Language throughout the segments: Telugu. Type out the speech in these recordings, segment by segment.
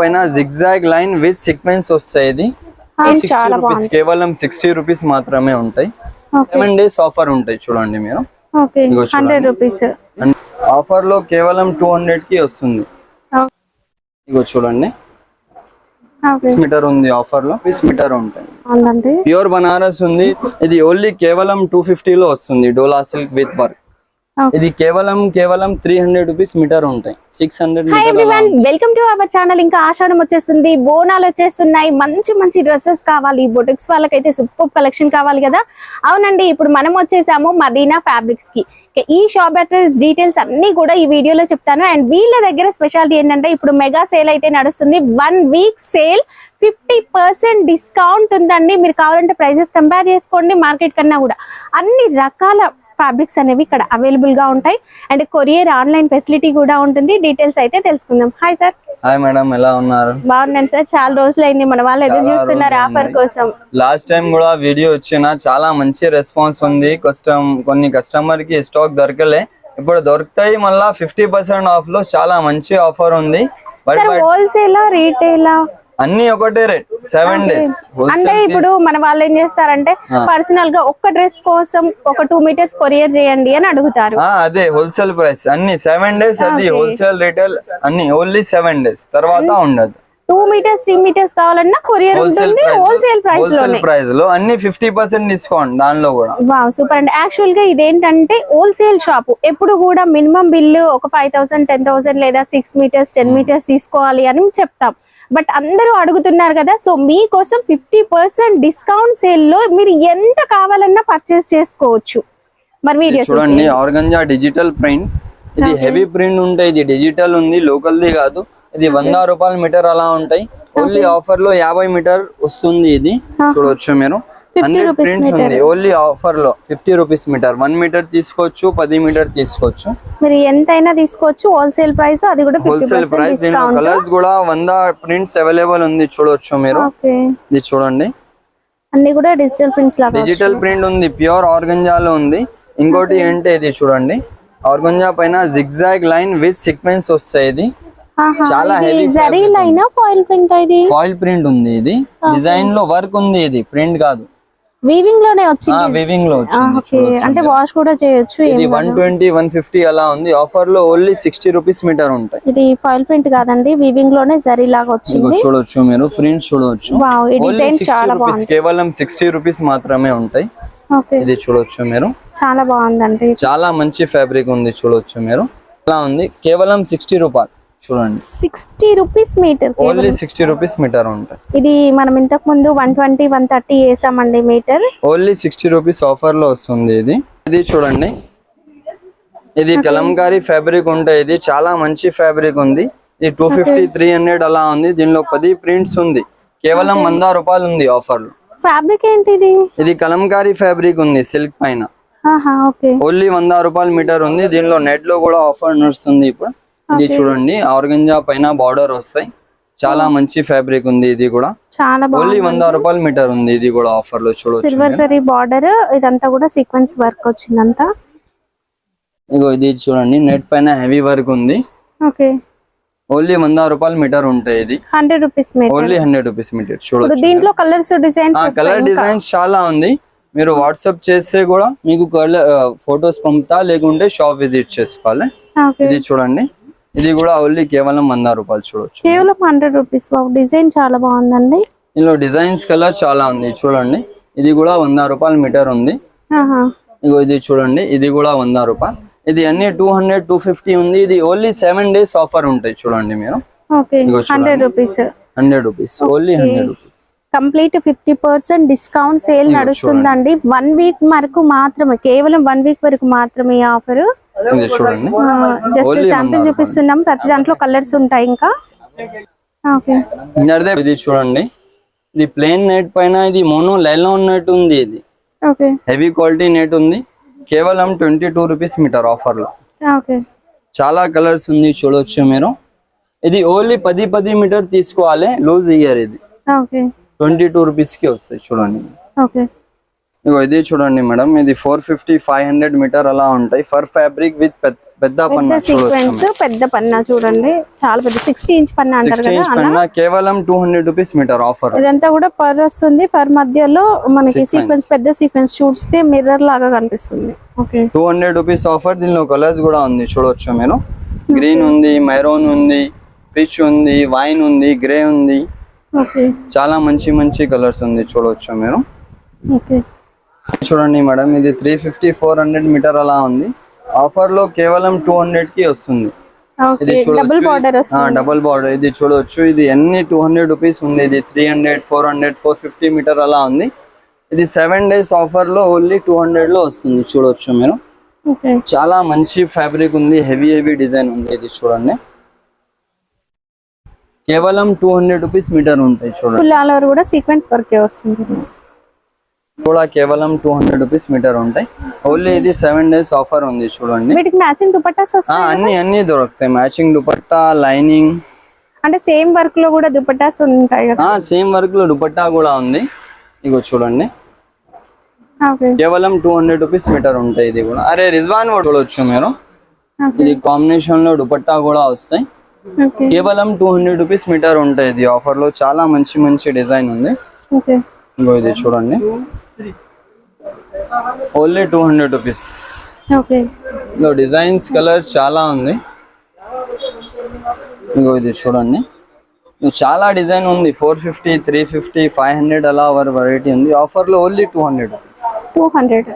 పైన జిగ్జాగ్ లైన్ విత్ సీక్వెన్స్ వస్తాయి ఇది. సిక్స్టీ రూపీస్ కేవలం సిక్స్టీ రూపీస్ మాత్రమే ఉంటాయి. సెవెన్ డేస్ ఆఫర్ ఉంటాయి చూడండి మీరు. హండ్రెడ్ రూపీస్ ఆఫర్లో కేవలం టూ హండ్రెడ్కి వస్తుంది. ఇగో చూడండి. మీటర్ ఉంది ఆఫర్లో పీస్ మీటర్ ఉంటాయి ప్యూర్ బనారస్ ఉంది. ఇది ఓన్లీ కేవలం టూ లో వస్తుంది. Dola silk with work. ఇది కేవలం కేవలం త్రీ హండ్రెడ్ రూపీస్ మీటర్ ఉంటాయి. Six hundred welcome to our channel ఇంకా ఆషాఢం వచ్చేస్తుంది. బోనాలు వచ్చేస్తున్నాయి. మంచి మంచి డ్రెస్సెస్ కావాలి. బొటిక్స్ వాళ్ళకైతే సూపర్ కలెక్షన్ కావాలి కదా. అవునండి ఇప్పుడు మనం వచ్చేసాము మదీనా ఫ్యాబ్రిక్స్కి. ఈ షాప్ అడ్రస్ డీటెయిల్స్ అన్ని కూడా ఈ వీడియోలో చెప్తాను. అండ్ వీళ్ళ దగ్గర స్పెషాలిటీ ఏంటంటే ఇప్పుడు మెగా సేల్ అయితే నడుస్తుంది. One week sale fifty percent discount ఉందండి. మీరు కావాలంటే ప్రైసెస్ కంపేర్ చేసుకోండి మార్కెట్ కన్నా కూడా. అన్ని రకాల ఫ్యాబ్రిక్స్ అనేవి ఇక్కడ అవైలబుల్గా ఉంటాయి. అండ్ కొరియర్ ఆన్లైన్ ఫెసిలిటీ కూడా ఉంటుంది. డీటెయిల్స్ అయితే తెలుసుకుందాం. Hi sir. హాయ్ మేడం ఎలా ఉన్నారు? బాగున్నాను సార్. చాలా రోజులు అయింది మన వాళ్ళు ఎదురు చూస్తున్నారు ఆఫర్. కోసం. లాస్ట్ టైం కూడా వీడియో వచ్చిన చాలా మంచి రెస్పాన్స్ ఉంది. కస్టమ్ కొన్ని కస్టమర్కి స్టాక్ దొరకలే. ఇప్పుడు దొరుకుతాయి. మళ్ళా ఫిఫ్టీ పర్సెంట్ ఆఫ్లో చాలా మంచి ఆఫర్ ఉంది. Wholesale retail? అన్ని ఒకటే రేట్ సెవెన్ డేస్ అంటే ఇప్పుడు మన వాళ్ళు ఏం చేస్తారంటే పర్సనల్గా ఒక్క డ్రెస్ కోసం ఒక టూ మీటర్స్ కొరియర్ చేయండి అని అడుగుతారు. అదే హోల్సేల్ ప్రైస్ అన్ని సెవెన్ డేస్ అది హోల్సేల్ రిటైల్ అన్ని ఓన్లీ సెవెన్ డేస్ తర్వాత ఉండదు. టూ మీటర్స్ త్రీ మీటర్స్ కావాలన్నా కొరియర్ ఉంటుంది హోల్సేల్ ప్రైస్ హోల్సేల్ ప్రైస్లో అన్ని ఫిఫ్టీ పర్సెంట్ డిస్కౌంట్ దానిలో కూడా. వావ్ సూపర్ అండి యాక్చువల్గా ఇదేంటంటే హోల్సేల్ షాప్ ఎప్పుడు కూడా మినిమం బిల్లు ఒక ఫైవ్ థౌసండ్ టెన్ థౌసండ్ లేదా సిక్స్ మీటర్స్ టెన్ మీటర్స్ తీసుకోవాలి అని చెప్తాం. బట్ అందరూ అడుగుతున్నారు కదా సో మీకోసం ఫిఫ్టీ పర్సెంట్ డిస్కౌంట్ సేల్లో మీరు ఎంత కావాలన్నా పర్చేస్ చేసుకోవచ్చు. మరి వీడియో చూడండి ఆర్గంజా డిజిటల్ ప్రింట్ ఇది హెవీ ప్రింట్ ఉంటాయి ఇది డిజిటల్ ఉంది లోకల్ ది కాదు. ఇది వంద రూపాయల మీటర్ అలా ఉంటాయి. ఓన్లీ ఆఫర్లో యాభై మీటర్ వస్తుంది ఇది. చూడొచ్చు మీరు. హండ్రెడ్ rupees ప్రింట్స్ ఉంది ఓన్లీ ఆఫర్లో fifty rupees metre one metre తీసుకోవచ్చు పది మీటర్ తీసుకోవచ్చు. మీరు ఎంతైనా తీసుకోవచ్చు హోల్సేల్ ప్రైస్ అది కూడా హోల్సేల్ ప్రైస్ కలర్స్ కూడా వంద ప్రింట్స్ అవైలబుల్ ఉంది చూడొచ్చు మీరు. ఇది చూడండి. అన్ని కూడా డిజిటల్ ప్రింట్స్ లాగా డిజిటల్ ప్రింట్ ఉంది ప్యూర్ ఆర్గంజాలో ఉంది. ఇంకోటి ఏంటి ఇది చూడండి. ఆర్గంజా పైన జిగ్జాగ్ లైన్ విత్ సీక్వెన్స్ వస్తాయి ఇది. చాలా ఇది heavy zari line foil print ఇది? ఫాయిల్ ప్రింట్ ఉంది ఇది. డిజైన్లో వర్క్ ఉంది ఇది ప్రింట్ కాదు. వీవింగ్లోనే వచ్చింది. వివింగ్లో వచ్చింది. ఓకే. అంటే వాష్ కూడా చేయొచ్చు ఇది వన్ ట్వంటీ వన్ ఫిఫ్టీ అలా ఉంది. ఆఫర్లో ఓన్లీ సిక్స్టీ రూపీస్ మీటర్ ఉంటాయి. ఇది ఫాయిల్ ప్రింట్ కాదండి వీవింగ్లోనే జరీ లాగా వచ్చింది. చూడొచ్చు మీరు ప్రింట్ చూడొచ్చు. వావ్ ఈ డిజైన్ చాలా బాగుంది. కేవలం సిక్స్టీ రూపీస్ మాత్రమే ఉంటాయి. ఓకే. ఇది చూడొచ్చు మీరు. చాలా బాగుందండి. చాలా మంచి ఫ్యాబ్రిక్ ఉంది చూడొచ్చు మీరు. ఇలా ఉంది. కేవలం సిక్స్టీ రూపాయలు. చూడండి. Sixty rupees metre only sixty rupees metre ఉంటాయి. ఇది మనం ఇంతకు ముందు వన్ ట్వంటీ వన్ థర్టీ వేసామండి మీటర్. ఓన్లీ సిక్స్టీ రూపీస్ ఆఫర్లో వస్తుంది ఇది. ఇది చూడండి. ఇది కలంకారీ ఫ్యాబ్రిక్ ఉంటాయి ఇది. చాలా మంచి ఫ్యాబ్రిక్ ఉంది. ఇది టూ ఫిఫ్టీ త్రీ హండ్రెడ్ అలా ఉంది. దీనిలో పది ప్రింట్స్ ఉంది. కేవలం వంద రూపాయలు ఉంది ఆఫర్లో. ఫ్యాబ్రిక్ ఏంటి ఇది? కలంకారీ ఫ్యాబ్రిక్ ఉంది సిల్క్ పైన. ఓన్లీ వంద రూపాయల మీటర్ ఉంది. దీనిలో నెట్లో కూడా ఆఫర్ నడుస్తుంది ఇప్పుడు. ఇది చూడండి. ఆర్గంజా పైన బార్డర్ వస్తాయి. చాలా మంచి ఫ్యాబ్రిక్ ఉంది ఇది కూడా. చాలా ఓన్లీ వంద రూపాయల మీటర్ ఉంది ఇది కూడా ఆఫర్లో చూడొచ్చు సిల్వర్ జరీ బార్డర్ ఇదంతా కూడా సీక్వెన్స్ వర్క్ వచ్చిందంతా. ఇగో ఇది చూడండి. నెట్ పైన హెవీ వర్క్ ఉంది. ఓకే. ఓన్లీ వంద రూపాయల మీటర్ ఉంటాయి ఇది. Hundred rupees metre. Only hundred rupees metre చూడొచ్చు దీంట్లో కలర్స్ డిజైన్స్ కలర్ డిజైన్స్ చాలా ఉంది. మీరు వాట్సాప్ చేస్తే కూడా మీకు కలర్ ఫొటోస్ పంపుతా లేకుంటే షాప్ విజిట్ చేసుకోవాలి. ఇది చూడండి. ఇది కూడా ఓన్లీ కేవలం వంద రూపాయలు చూడొచ్చు. కేవలం హండ్రెడ్ రూపీస్ బాబు డిజైన్ చాలా బాగుందండి. ఇందులో డిజైన్స్ కలర్ చాలా ఉంది చూడండి. ఇది కూడా వంద రూపాయల మీటర్ ఉంది. ఇగో ఇది చూడండి ఇది కూడా వంద రూపాయలు. ఇది అన్ని టూ హండ్రెడ్ టూ ఫిఫ్టీ ఉంది. ఇది ఓన్లీ సెవెన్ డేస్ ఆఫర్ ఉంటాయి చూడండి మీరు. Hundred rupees hundred rupees only hundred rupees complete fifty percent discount sale నడుస్తుందండి. వన్ వీక్ వరకు మాత్రమే కేవలం వన్ వీక్ వరకు మాత్రమే ఆఫర్ చూడండి. జస్ట్ శాంపిల్ చూపిస్తున్నాం. ప్రతి దాంట్లో కలర్స్ ఉంటాయి ఇంకా. ఇది చూడండి. ఇది ప్లేన్ నెట్ పైన ఇది మోనో లైలో నెట్ ఉంది ఇది. ఓకే. హెవీ క్వాలిటీ నెట్ ఉంది. కేవలం ట్వంటీ టూ రూపీస్ మీటర్ ఆఫర్లో ఓకే. చాలా కలర్స్ ఉంది చూడొచ్చు మీరు. ఇది ఓన్లీ పది పది మీటర్ తీసుకోవాలి. లూజ్ ఇయర్ ఇది. ఓకే. ట్వంటీ టూ రూపీస్కి వస్తాయి చూడండి. ఓకే. ఇగో ఇది చూడండి మేడం. ఇది four fifty five hundred metre అలా ఉంటాయి. ఫర్ ఫ్యాబ్రిక్ విత్ పెద్ద పన్నా సీక్వెన్స్ పెద్ద పన్నా చూడండి. చాలా పెద్ద సిక్స్టీ ఇంచ్ పన్నా అంటారు కదా కేవలం two hundred rupees metre offer ఇదంతా కూడా పర్ వస్తుంది. పర్ మధ్యలో మనకి సీక్వెన్స్ పెద్ద సీక్వెన్స్ చూస్తే మిర్రర్ లాగా కనిపిస్తుంది. Okay two hundred rupees offer దీనిలో కలర్స్ కూడా ఉంది. చూడొచ్చు మీరు. గ్రీన్ ఉంది మెరూన్ ఉంది పిచ్ ఉంది వైన్ ఉంది గ్రే ఉంది. ఓకే చాలా మంచి మంచి కలర్స్ ఉంది. చూడొచ్చు మీరు. ఓకే చూడండి మేడం ఇది three fifty four hundred metre అలా ఉంది. ఆఫర్లో కేవలం టూ హండ్రెడ్కి వస్తుంది. ఇది డబుల్ బార్డర్ చూడొచ్చు వస్తుంది. డబుల్ బార్డర్ ఇది చూడొచ్చు. ఇది ఎన్ని టూ హండ్రెడ్ రూపీస్ ఉంది? ఇది three hundred four hundred four fifty metre అలా ఉంది. ఇది సెవెన్ డేస్ ఆఫర్లో ఓన్లీ టూ హండ్రెడ్లో వస్తుంది. చూడొచ్చు మీరు. చాలా మంచి ఫ్యాబ్రిక్ ఉంది. హెవీ హెవీ డిజైన్ ఉంది ఇది చూడండి. కేవలం టూ హండ్రెడ్ రూపీస్ మీటర్ ఉంటాయి చూడండి. కూడా సీక్వెన్స్ వర్కే వస్తుంది. కూడా కేవలం టూ హండ్రెడ్ రూపీస్ మీటర్ ఉంటాయి. ఓన్లీ ఇది సెవెన్ డేస్ ఆఫర్ ఉంది చూడండి. వీటికి మ్యాచింగ్ దుపట్టాస్ అన్ని అన్ని దొరుకుతాయి. మ్యాచింగ్ దుపట్టా లైనింగ్ అంటే సేమ్ వర్క్లో కూడా దుపట్టాస్ ఉంటాయి కదా? సేమ్ వర్క్లో దుపట్టా కూడా ఉంది. ఇగో చూడండి. కేవలం టూ హండ్రెడ్ రూపీస్ మీటర్ ఉంటాయి ఇది కూడా. అరే రిజ్వాన్ కూడా చూడొచ్చు మీరు. ఇది కాంబినేషన్లో దుపట్టా కూడా వస్తాయి. కేవలం టూ హండ్రెడ్ రూపీస్ మీటర్ ఉంటాయి ఇది ఆఫర్లో. చాలా మంచి మంచి డిజైన్ ఉంది. ఇగో ఇది చూడండి. Only two hundred rupees. ఇందులో డిజైన్స్ కలర్స్ చాలా ఉంది. ఇగో ఇది చూడండి. చాలా డిజైన్ ఉంది. Four fifty three fifty five hundred అలా వర్ వెరైటీ ఉంది. ఆఫర్లో only two hundred rupees. Two hundred.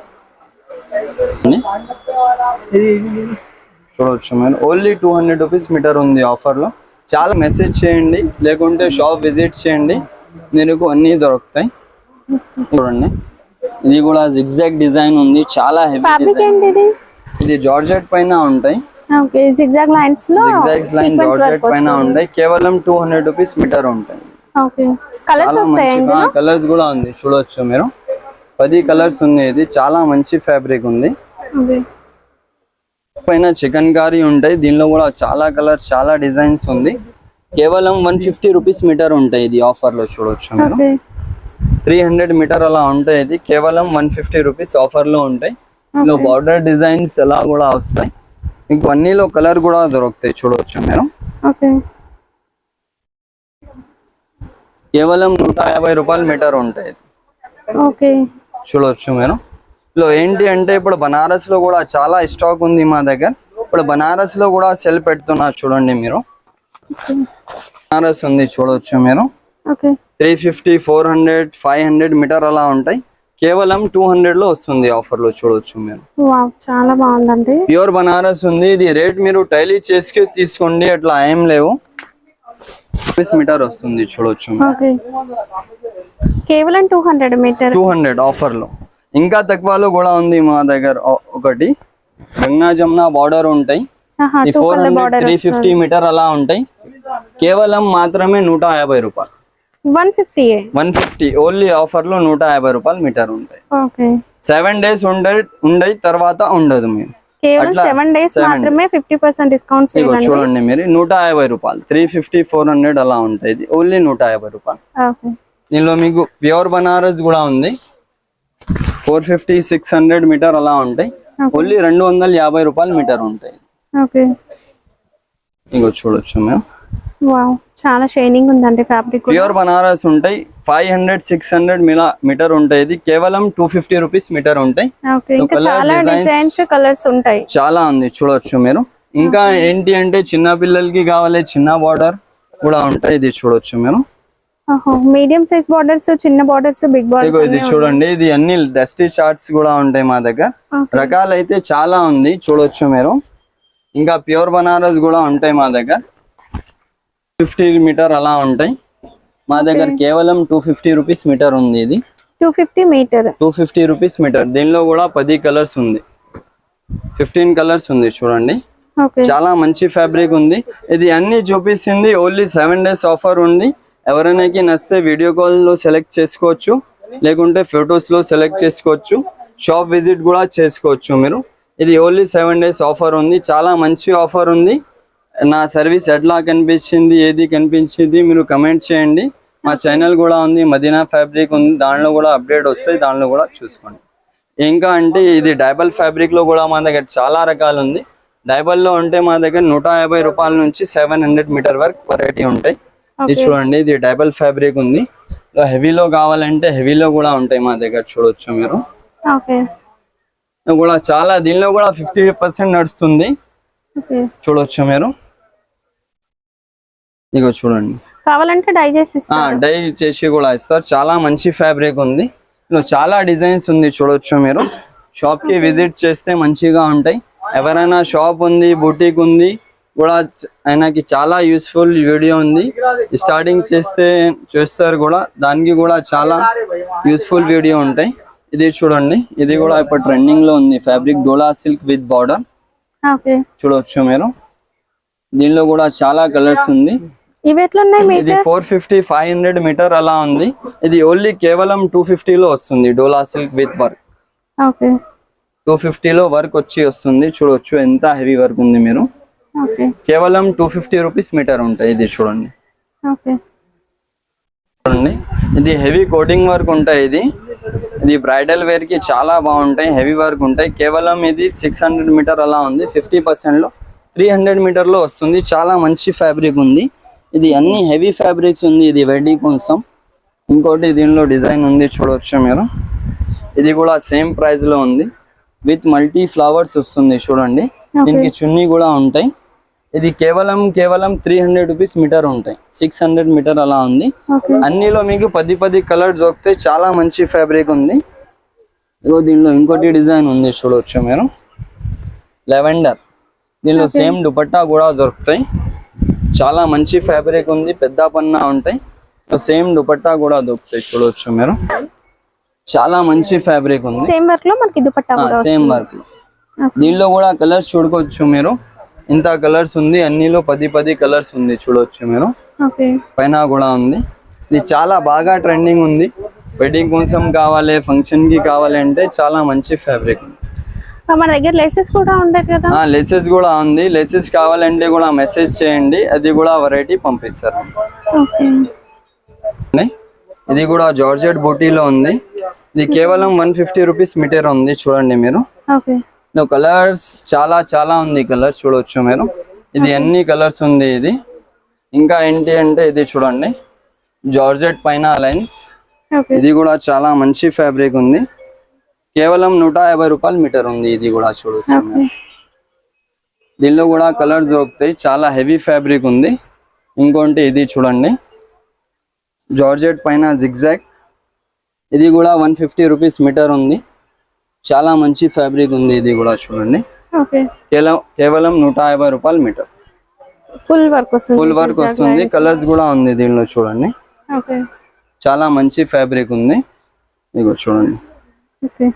చూడవచ్చు మీరు. Only two hundred rupees metre ఉంది ఆఫర్లో చాలా మెసేజ్ చేయండి. లేకుంటే షాప్ విజిట్ చేయండి. మీకు అన్నీ దొరుకుతాయి. చూడండి. ఇది కూడా జిగ్జాగ్ డిజైన్ ఉంది. చాలా హెవీ ఫ్యాబ్రిక్ డిజైన్ ఏంటి ఇది? ఇది జార్జెట్ పైన ఉంటాయి. ఓకే జిగ్జాగ్ లైన్స్లో జిగ్జాగ్స్ లైన్ జార్జెట్ పైన ఉంటాయి. కేవలం టూ హండ్రెడ్ రూపీస్ మీటర్ ఉంటాయి. ఓకే కలర్స్ వస్తాయి కలర్స్ కూడా ఉంది. చూడొచ్చు మీరు. పది కలర్స్ ఉంది ఇది. చాలా మంచి ఫ్యాబ్రిక్ ఉంది. ఓకే. పైన చికెన్ కారీ ఉంటాయి. దీనిలో కూడా చాలా కలర్స్ చాలా డిజైన్స్ ఉంది. కేవలం వన్ ఫిఫ్టీ రూపీస్ మీటర్ ఉంటాయి ఇది ఆఫర్లో చూడొచ్చు మీరు. త్రీ హండ్రెడ్ మీటర్ అలా ఉంటాయి ఇది. కేవలం వన్ ఫిఫ్టీ రూపీస్ ఆఫర్లో ఉంటాయి. ఇందులో బార్డర్ డిజైన్స్ ఎలా కూడా వస్తాయి. మీకు అన్నిలో కలర్ కూడా దొరుకుతాయి చూడవచ్చు మీరు. కేవలం నూట యాభై రూపాయలు మీటర్ ఉంటాయి చూడవచ్చు మీరు. ఇందులో ఏంటి అంటే ఇప్పుడు బనారస్లో కూడా చాలా స్టాక్ ఉంది మా దగ్గర. ఇప్పుడు బనారస్లో కూడా సెల్ పెడుతున్నా చూడండి మీరు. బనారస్ ఉంది చూడవచ్చు మీరు. Three fifty four hundred five hundred metre అలా ఉంటాయి. కేవలం టూ హండ్రెడ్లో వస్తుంది ఆఫర్లో చూడవచ్చు మీరు చాలా బాగుందండి. ప్యూర్ బనారస్ ఉంది. ఇది రేట్ మీరు టైలీ చేసుకు తీసుకోండి. అట్లా ఏం లేవు. మీటర్ వస్తుంది చూడవచ్చు ఓకే. కేవలం two hundred metre. Two hundred ఆఫర్లో ఇంకా తక్కువలో కూడా ఉంది మా దగ్గర. ఒకటి. గంగా జమున బార్డర్ ఉంటాయి. Four hundred three fifty metre అలా ఉంటాయి. కేవలం మాత్రమే నూట యాభై రూపాయలు. One fifty one fifty. Only ఆఫర్లో నూట యాభై రూపాయలు మీటర్ ఉంటాయి. సెవెన్ డేస్ ఉండే ఉండయి తర్వాత ఉండదు మీరు చూడండి మీరు నూట యాభై రూపాయలు. త్రీ ఫిఫ్టీ ఫోర్ హండ్రెడ్ అలా ఉంటాయి. ఓన్లీ నూట యాభై రూపాయలు. దీనిలో మీకు ప్యూర్ బనారస్ కూడా ఉంది. Four fifty six hundred metre అలా ఉంటాయి. ఓన్లీ రెండు వందల యాభై రూపాయలు మీటర్ ఉంటాయి. ఇగో చూడొచ్చు మేము. వావ్ చాలా షైనింగ్ ఉందండి ఫ్యాబ్రిక్ ప్యూర్ బనారస్ ఉంటాయి ఫైవ్ హండ్రెడ్ సిక్స్ హండ్రెడ్ మిలా మీటర్ ఉంటాయి ఇది. కేవలం టూ ఫిఫ్టీ రూపీస్ మీటర్ ఉంటాయి. చాలా డిజైన్స్ కలర్స్ ఉంటాయి. చాలా ఉంది చూడొచ్చు మీరు. ఇంకా ఏంటి అంటే చిన్న పిల్లలకి కావాలి చిన్న బార్డర్ కూడా ఉంటాయి ఇది చూడొచ్చు మీరు. మీడియం సైజ్ బార్డర్స్ చిన్న బార్డర్స్ బిగ్ ఇగో బార్డర్స్ ఇది చూడండి ఇది అన్ని డస్టీ చార్ట్స్ కూడా ఉంటాయి మా దగ్గర. రకాలు అయితే చాలా ఉంది చూడొచ్చు మీరు. ఇంకా ప్యూర్ బనారస్ కూడా ఉంటాయి మా దగ్గర. ఫిఫ్టీ మీటర్ అలా ఉంటాయి. మా దగ్గర కేవలం టూ ఫిఫ్టీ రూపీస్ మీటర్ ఉంది ఇది. Two fifty metre two fifty rupees metre దీనిలో కూడా పది కలర్స్ ఉంది. ఫిఫ్టీన్ కలర్స్ ఉంది చూడండి. చాలా మంచి ఫ్యాబ్రిక్ ఉంది. ఇది అన్ని చూపిస్తుంది. ఓన్లీ సెవెన్ డేస్ ఆఫర్ ఉంది. ఎవరైనాకి నచ్చితే వీడియో కాల్లో సెలెక్ట్ చేసుకోవచ్చు. లేకుంటే ఫొటోస్లో సెలెక్ట్ చేసుకోవచ్చు. షాప్ విజిట్ కూడా చేసుకోవచ్చు మీరు. ఇది ఓన్లీ సెవెన్ డేస్ ఆఫర్ ఉంది. చాలా మంచి ఆఫర్ ఉంది. నా సర్వీస్ ఎట్లా కనిపించింది ఏది కనిపించింది మీరు కమెంట్ చేయండి. మా ఛానల్ కూడా ఉంది మదీనా ఫ్యాబ్రిక్ ఉంది దానిలో కూడా అప్డేట్ వస్తాయి దానిలో కూడా చూసుకోండి. ఇంకా అంటే ఇది డైబల్ ఫ్యాబ్రిక్లో కూడా మా దగ్గర చాలా రకాలు ఉంది. డైబల్లో ఉంటే మా దగ్గర నూట యాభై రూపాయల నుంచి సెవెన్ హండ్రెడ్ మీటర్ వరకు వెరైటీ ఉంటాయి. ఇది చూడండి ఇది డైబల్ ఫ్యాబ్రిక్ ఉంది. హెవీలో కావాలంటే హెవీలో కూడా ఉంటాయి మా దగ్గర చూడొచ్చు మీరు. కూడా చాలా దీనిలో కూడా ఫిఫ్టీ పర్సెంట్ నడుస్తుంది. చూడొచ్చు మీరు. ఇగో చూడండి. కావాలంటే డై చేసి డై చేసి కూడా ఇస్తారు. చాలా మంచి ఫ్యాబ్రిక్ ఉంది. చాలా డిజైన్స్ ఉంది చూడొచ్చు మీరు. షాప్కి విజిట్ చేస్తే మంచిగా ఉంటాయి. ఎవరైనా షాప్ ఉంది బుటీక్ ఉంది కూడా ఆయనకి చాలా యూస్ఫుల్ వీడియో ఉంది. స్టార్టింగ్ చేస్తే చేస్తారు కూడా. దానికి కూడా చాలా యూస్ఫుల్ వీడియో ఉంటాయి. ఇది చూడండి. ఇది కూడా ఇప్పుడు ట్రెండింగ్లో ఉంది. Fabric Dola silk with border. Okay. చూడొచ్చు మీరు. దీనిలో కూడా చాలా కలర్స్ ఉంది. ఇవి ఎట్లున్నాయి ఇది four fifty five hundred metre అలా ఉంది. ఇది ఓన్లీ కేవలం టూ లో వస్తుంది Dola silk with work. Okay. Two లో వర్క్ వచ్చి వస్తుంది. చూడొచ్చు ఎంత హెవీ వర్క్ ఉంది మీరు. ఓకే. కేవలం టూ ఫిఫ్టీ రూపీస్ మీటర్ ఉంటాయి ఇది చూడండి. ఓకే. చూడండి. ఇది హెవీ కోటింగ్ వర్క్ ఉంటాయి ఇది. ఇది బ్రైడల్ వేర్కి చాలా బాగుంటాయి హెవీ వర్క్ ఉంటాయి. కేవలం ఇది సిక్స్ హండ్రెడ్ మీటర్ అలా ఉంది. ఫిఫ్టీ పర్సెంట్లో త్రీ హండ్రెడ్ మీటర్లో వస్తుంది. చాలా మంచి ఫ్యాబ్రిక్ ఉంది. ఇది అన్ని హెవీ ఫ్యాబ్రిక్స్ ఉంది ఇది వెడ్డింగ్ కోసం. ఇంకోటి దీనిలో డిజైన్ ఉంది చూడవచ్చు మీరు? ఇది కూడా సేమ్ ప్రైస్లో ఉంది. విత్ మల్టీ ఫ్లవర్స్ వస్తుంది చూడండి. దీనికి చున్నీ కూడా ఉంటాయి. ఇది కేవలం కేవలం త్రీ హండ్రెడ్ రూపీస్ మీటర్ ఉంటాయి. సిక్స్ హండ్రెడ్ మీటర్ అలా ఉంది. అన్నిలో మీకు పది పది కలర్ దొరికితే చాలా మంచి ఫ్యాబ్రిక్ ఉంది. ఇగో దీనిలో ఇంకోటి డిజైన్ ఉంది చూడవచ్చు మీరు? లెవెండర్ దీనిలో సేమ్ దుపట్టా కూడా దొరుకుతాయి. చాలా మంచి ఫ్యాబ్రిక్ ఉంది పెద్ద పన్నా ఉంటాయి. సేమ్ దుపట్టా కూడా దొరుకుతాయి చూడవచ్చు మీరు. చాలా మంచి ఫ్యాబ్రిక్ ఉంది. సేమ్ వర్క్లో మనకి దుపట్టా సేమ్ వర్క్ దీనిలో కూడా కలర్స్ చూడుకోవచ్చు మీరు. ఇంత కలర్స్ ఉంది అన్నిలో పది పది కలర్స్ ఉంది చూడవచ్చు మీరు. పైన కూడా ఉంది. ఇది చాలా బాగా ట్రెండింగ్ ఉంది. వెడ్డింగ్ కోసం కావాలి ఫంక్షన్కి కావాలి అంటే చాలా మంచి ఫ్యాబ్రిక్ ఉంది. మన దగ్గర లేసెస్ కూడా ఉండేది కదా. లెసెస్ కూడా ఉంది. లెసెస్ కావాలంటే కూడా మెసేజ్ చేయండి. అది కూడా వెరైటీ పంపిస్తారు? ఇది కూడా జార్జెట్ బూటీలో ఉంది. ఇది కేవలం వన్ ఫిఫ్టీ రూపీస్ మీటర్ ఉంది. చూడండి మీరు. కలర్స్ చాలా చాలా ఉంది కలర్స్ చూడవచ్చు మీరు. ఇది అన్ని కలర్స్ ఉంది ఇది? ఇంకా ఏంటి అంటే ఇది చూడండి. జార్జెట్ పైన లైన్స్ ఇది కూడా చాలా మంచి ఫ్యాబ్రిక్ ఉంది. కేవలం నూట యాభై రూపాయలు మీటర్ ఉంది. ఇది కూడా చూడొచ్చు. దీనిలో కూడా కలర్స్ దొరుకుతాయి. చాలా హెవీ ఫ్యాబ్రిక్ ఉంది. ఇంకోటి ఇది చూడండి. జార్జెట్ పైన జిగ్జాగ్. ఇది కూడా వన్ ఫిఫ్టీ రూపీస్ మీటర్ ఉంది. చాలా మంచి ఫ్యాబ్రిక్ ఉంది. ఇది కూడా చూడండి. కేవలం కేవలం నూట యాభై రూపాయలు మీటర్. ఫుల్ వర్క్ వస్తుంది. ఫుల్ వర్క్ వస్తుంది. కలర్స్ కూడా ఉంది దీనిలో చూడండి. చాలా మంచి ఫ్యాబ్రిక్ ఉంది. ఇదిగో చూడండి. ఓకే